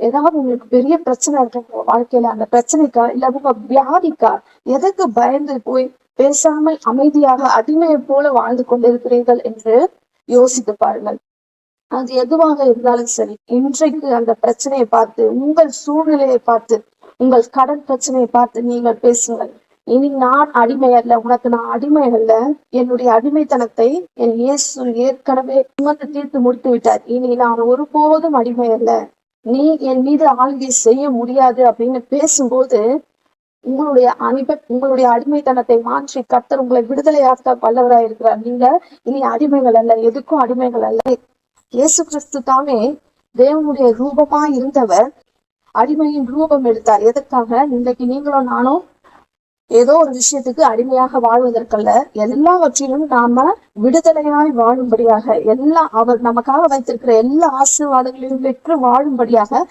ஏதாவது உங்களுக்கு பெரிய பிரச்சனை இருக்கு உங்க வாழ்க்கையில அந்த பிரச்சனைக்கா இல்ல உங்க வியாதிக்கா எதற்கு பயந்து போய் பேசாமல் அமைதியாக அடிமையை போல வாழ்ந்து கொண்டிருக்கிறீர்கள் என்று யோசித்து பாருங்கள். அது எதுவாக இருந்தாலும் சரி இன்றைக்கு அந்த பிரச்சனையை பார்த்து உங்கள் சூழ்நிலையை பார்த்து உங்கள் கடன் பிரச்சனையை பார்த்து நீங்கள் பேசுங்கள். இனி நான் அடிமை அல்ல உனக்கு நான் அடிமை அல்ல. என்னுடைய அடிமைத்தனத்தை என் இயேசு ஏற்கனவே சுமந்து தீர்த்து முடித்து விட்டார் இனி நான் ஒருபோதும் அடிமை அல்ல. நீ என் மீது ஆளுகை செய்ய முடியாது அப்படின்னு பேசும்போது உங்களுடைய அன்பை உங்களுடைய அடிமைத்தனத்தை மாற்றி கத்தர் உங்களை விடுதலையாக்க வல்லவராய் இருக்கிறார். நீங்க இனி அடிமைகள் அல்ல எதுக்கும் அடிமைகள் அல்ல. இயேசு கிறிஸ்து தாமே தேவனுடைய ரூபமா இருந்தவர் அடிமையின் ரூபம் எடுத்தார். எதற்காக? இன்றைக்கு நீங்களும் நானும் ஏதோ ஒரு விஷயத்துக்கு அடிமையாக வாழ்வதற்கல்ல எல்லாவற்றிலும் நாம விடுதலையாய் வாழும்படியாக எல்லா அவர் நமக்காக வைத்திருக்கிற எல்லா ஆசீர்வாதங்களையும் பெற்று வாழும்படியாக